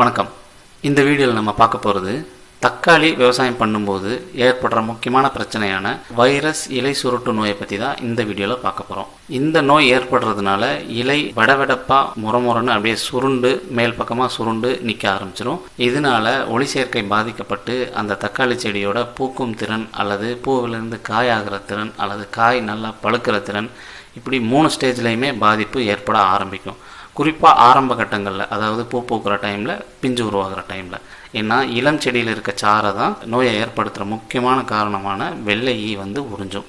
வணக்கம். இந்த வீடியோவில் நம்ம பார்க்க போகிறது தக்காளி விவசாயம் பண்ணும்போது ஏற்படுற முக்கியமான பிரச்சனையான வைரஸ் இலை சுருட்டு நோயை பற்றி தான் இந்த வீடியோவில் பார்க்க போகிறோம் இந்த நோய் ஏற்படுறதுனால இலை வடவெடப்பாக முறமுறன்னு அப்படியே சுருண்டு மேல் பக்கமாக சுருண்டு நிற்க ஆரம்பிச்சிடும் இதனால ஒளி சேர்க்கை பாதிக்கப்பட்டு அந்த தக்காளி செடியோட பூக்கும் திறன் அல்லது பூவிலிருந்து காய் ஆகிற திறன் அல்லது காய் நல்லா பழுக்கிற திறன் இப்படி மூணு ஸ்டேஜ்லேயுமே பாதிப்பு ஏற்பட ஆரம்பிக்கும். குறிப்பாக ஆரம்ப கட்டங்களில் அதாவது பூ பூக்கிற டைமில் பிஞ்சு உருவாகிற டைமில் ஏன்னா இளம் செடியில் இருக்க சாரை தான் நோயை ஏற்படுத்துகிற முக்கியமான காரணமான வெள்ளை ஈ வந்து உறிஞ்சும்.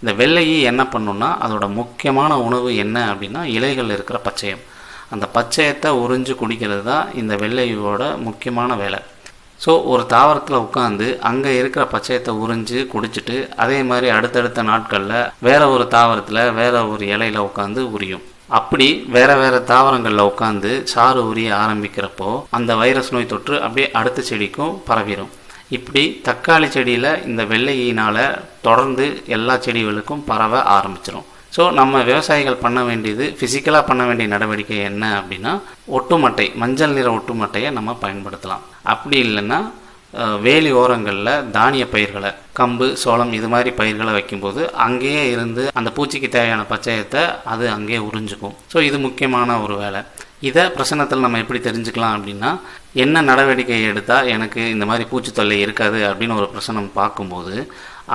இந்த வெள்ளை ஈ என்ன பண்ணுன்னா அதோட முக்கியமான உணவு என்ன அப்படின்னா இலைகள் இருக்கிற பச்சையம். அந்த பச்சையத்தை உறிஞ்சு குடிக்கிறது தான் இந்த வெள்ளையோட முக்கியமான வேலை. ஸோ ஒரு தாவரத்தில் உட்காந்து அங்கே இருக்கிற பச்சையத்தை உறிஞ்சு குடிச்சிட்டு அதே மாதிரி அடுத்தடுத்த நாட்களில் வேற ஒரு தாவரத்தில் வேற ஒரு இலையில் உட்காந்து உரியும். அப்படி வேற வேற தாவரங்களில் உட்காந்து சாறு உரிய ஆரம்பிக்கிறப்போ அந்த வைரஸ் நோய் தொற்று அப்படியே அடுத்த செடிக்கும் பரவிடும் இப்படி தக்காளி செடியில் இந்த வெள்ளையினால் தொடர்ந்து எல்லா செடிகளுக்கும் பரவ ஆரம்பிச்சிடும் ஸோ நம்ம விவசாயிகள் பண்ண வேண்டியது ஃபிசிக்கலாக பண்ண வேண்டிய நடவடிக்கை என்ன அப்படின்னா ஒட்டுமட்டை மஞ்சள் நிற ஒட்டுமட்டையை நம்ம பயன்படுத்தலாம். அப்படி இல்லைன்னா வேலி ஓரங்களில் தானிய பயிர்களை கம்பு சோளம் இது மாதிரி பயிர்களை வைக்கும்போது அங்கேயே இருந்து அந்த பூச்சிக்கு தேவையான பச்சையத்தை அது அங்கேயே உறிஞ்சுக்கும். ஸோ இது முக்கியமான ஒரு வேலை. இதை பிரசனத்தில் நம்ம எப்படி தெரிஞ்சுக்கலாம் அப்படின்னா என்ன நடவடிக்கை எடுத்தால் எனக்கு இந்த மாதிரி பூச்சி தொல்லை இருக்காது அப்படின்னு ஒரு பிரசனம் பார்க்கும்போது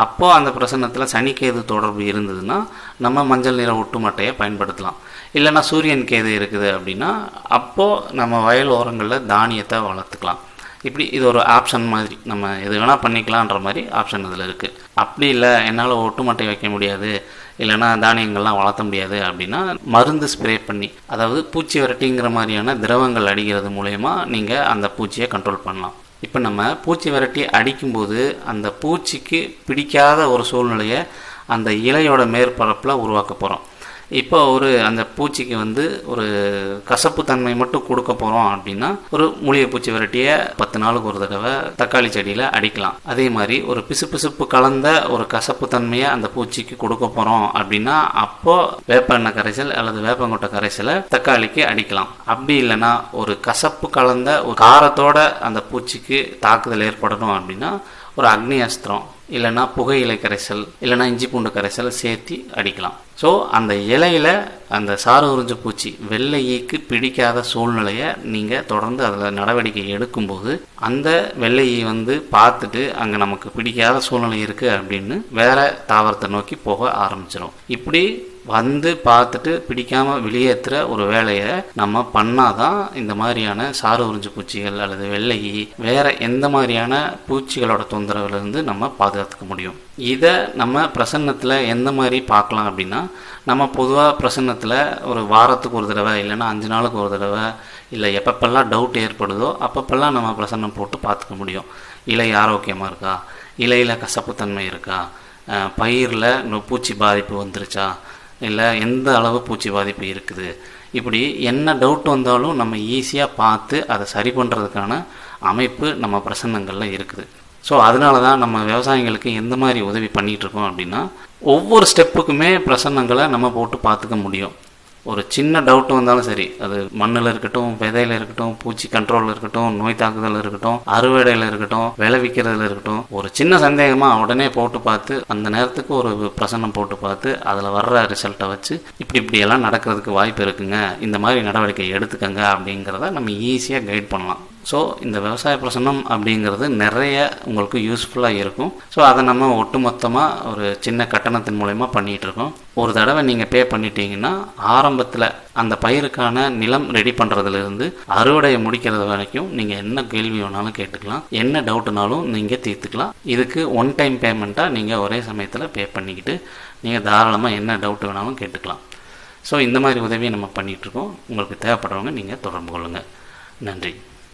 அப்போது அந்த பிரசனத்தில் சனிக்கேது தொடர்பு இருந்ததுன்னா நம்ம மஞ்சள் நிற ஒட்டுமட்டையை பயன்படுத்தலாம். இல்லைன்னா சூரியன் கேது இருக்குது அப்படின்னா அப்போது நம்ம வயல் ஓரங்களில் தானியத்தை வளர்த்துக்கலாம். இப்படி இது ஒரு ஆப்ஷன் மாதிரி. நம்ம எது வேணால் பண்ணிக்கலான்ற மாதிரி ஆப்ஷன் இதில் இருக்குது அப்படி இல்லை என்னால் ஒட்டுமட்டை வைக்க முடியாது. இல்லைன்னா தானியங்கள்லாம் வளர்த்த முடியாது அப்படின்னா மருந்து ஸ்ப்ரே பண்ணி அதாவது பூச்சி விரட்டிங்கிற மாதிரியான திரவங்கள் அடிக்கிறது மூலயமா நீங்கள் அந்த பூச்சியை கண்ட்ரோல் பண்ணலாம். இப்போ நம்ம பூச்சி விரட்டி அடிக்கும்போது அந்த பூச்சிக்கு பிடிக்காத ஒரு சூழ்நிலையை அந்த இலையோட மேற்பரப்பில் உருவாக்க போகிறோம் இப்போ ஒரு அந்த பூச்சிக்கு வந்து ஒரு கசப்பு தன்மை மட்டும் கொடுக்க போகிறோம் அப்படின்னா ஒரு மூலிகை பூச்சி விரட்டியை பத்து நாளுக்கு ஒரு தடவை தக்காளி செடியில் அடிக்கலாம். அதே மாதிரி ஒரு பிசு பிசுப்பு கலந்த ஒரு கசப்பு தன்மையை அந்த பூச்சிக்கு கொடுக்க போகிறோம் அப்படின்னா அப்போது வேப்ப எண்ணெய் கரைசல் அல்லது வேப்பங்கொட்டை கரைசலை தக்காளிக்கு அடிக்கலாம். அப்படி இல்லைன்னா ஒரு கசப்பு கலந்த ஒரு காரத்தோட அந்த பூச்சிக்கு தாக்குதல் ஏற்படணும் அப்படின்னா ஒரு அக்னி அஸ்திரம் இல்லைன்னா புகையிலை கரைசல் இல்லைன்னா இஞ்சி பூண்டு கரைசல் சேர்த்து அடிக்கலாம். ஸோ அந்த இலையில அந்த சாறு உறிஞ்ச பூச்சி. வெள்ளை ஈக்கு பிடிக்காத சூழ்நிலையை நீங்கள் தொடர்ந்து அதில் நடவடிக்கை எடுக்கும்போது அந்த வெள்ளை ஈ வந்து பார்த்துட்டு அங்கே நமக்கு பிடிக்காத சூழ்நிலை இருக்குது அப்படின்னு வேற தாவரத்தை நோக்கி போக ஆரம்பிச்சிடும் இப்படி வந்து பார்த்துட்டு பிடிக்காம வெளியேற்றுற ஒரு வேலையை நம்ம பண்ணாதான் இந்த மாதிரியான சாறு உறிஞ்சு பூச்சிகள் அல்லது வெள்ளை வேறு வேற எந்த மாதிரியான பூச்சிகளோட தொந்தரவுலேருந்து நம்ம பாதுகாத்துக்க முடியும். இதை நம்ம பிரசன்னத்தில் எந்த மாதிரி பார்க்கலாம் அப்படின்னா நம்ம பொதுவாக பிரசன்னத்தில் ஒரு வாரத்துக்கு ஒரு தடவை இல்லைன்னா அஞ்சு நாளுக்கு ஒரு தடவை இல்லை எப்பப்பெல்லாம் டவுட் ஏற்படுதோ அப்பப்பெல்லாம் நம்ம பிரசன்னம் போட்டு பார்த்துக்க முடியும். இலை ஆரோக்கியமாக இருக்கா? இலையில் கசப்புத்தன்மை இருக்கா? பயிரில் பூச்சி பாதிப்பு வந்துருச்சா? இல்லை எந்த அளவு பூச்சி பாதிப்பு இருக்குது? இப்படி என்ன டவுட் வந்தாலும் நம்ம ஈஸியாக பார்த்து அதை சரி பண்ணுறதுக்கான அமைப்பு நம்ம பிரசன்னங்களில் இருக்குது. ஸோ அதனால தான் நம்ம விவசாயிகளுக்கு எந்த மாதிரி உதவி பண்ணிகிட்ருக்கோம் அப்படின்னா ஒவ்வொரு ஸ்டெப்புக்குமே பிரசன்னங்களை நம்ம போட்டு பார்த்துக்க முடியும். ஒரு சின்ன டவுட் வந்தாலும் சரி. அது மண்ணில் இருக்கட்டும் விதையில இருக்கட்டும் பூச்சி கண்ட்ரோலில் இருக்கட்டும் நோய் தாக்குதல் இருக்கட்டும் அறுவடையில் இருக்கட்டும் விளைவிக்கிறதுல இருக்கட்டும் ஒரு சின்ன சந்தேகமாக உடனே போட்டு பார்த்து அந்த நேரத்துக்கு ஒரு பிரசன்னம் போட்டு பார்த்து அதில் வர்ற ரிசல்ட்டை வச்சு இப்படி இப்படியெல்லாம் நடக்கிறதுக்கு வாய்ப்பு இருக்குங்க. இந்த மாதிரி நடவடிக்கை எடுத்துக்கங்க அப்படிங்கிறத நம்ம ஈஸியாக கைட் பண்ணலாம். ஸோ இந்த விவசாய பிரசன்னம் அப்படிங்கிறது நிறைய உங்களுக்கு யூஸ்ஃபுல்லாக இருக்கும். ஸோ அதை நம்ம ஒட்டுமொத்தமாக ஒரு சின்ன கட்டணத்தின் மூலயமா பண்ணிகிட்டு இருக்கோம். ஒரு தடவை நீங்கள் பே பண்ணிட்டீங்கன்னா ஆரம்பத்தில் அந்த பயிருக்கான நிலம் ரெடி பண்ணுறதுலேருந்து அறுவடையை முடிக்கிறது வரைக்கும் நீங்கள் என்ன கேள்வி வேணாலும் கேட்டுக்கலாம். என்ன டவுட்னாலும் நீங்கள் தீர்த்துக்கலாம். இதுக்கு ஒன் டைம் பேமெண்ட்டாக நீங்கள் ஒரே சமயத்தில் பே பண்ணிக்கிட்டு நீங்கள் தாராளமாக என்ன டவுட் வேணாலும் கேட்டுக்கலாம். ஸோ இந்த மாதிரி உதவியை நம்ம பண்ணிகிட்ருக்கோம் உங்களுக்கு தேவைப்படுறவங்க நீங்கள் தொடர்பு கொள்ளுங்கள் நன்றி.